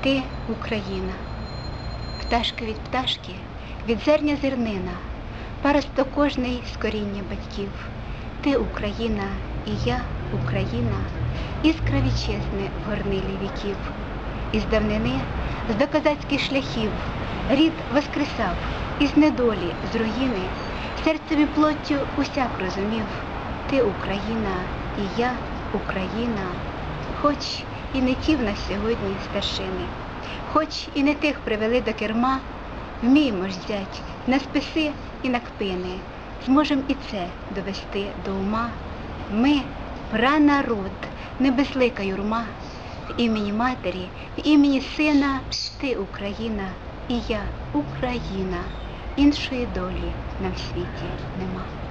Ти Україна, пташка від пташки, від зерня зернина, паросток кожний з коріння батьків. Ти Україна, і я Україна, іскра вітчизни в горнилі віків. Із давнини, з доказацьких шляхів, рід воскресав, із недолі, з руїни, серцем і плоттю усяк розумів. Ти Україна, і я Україна, хоч і не ті в нас сьогодні старшини, хоч і не тих привели до керма, вміємо ж взять на списи і на кпини, зможем і це довести до ума. Ми пранарод, не безлика юрма, в імені матері, в імені сина, ти Україна, і я Україна, іншої долі нам в світі нема.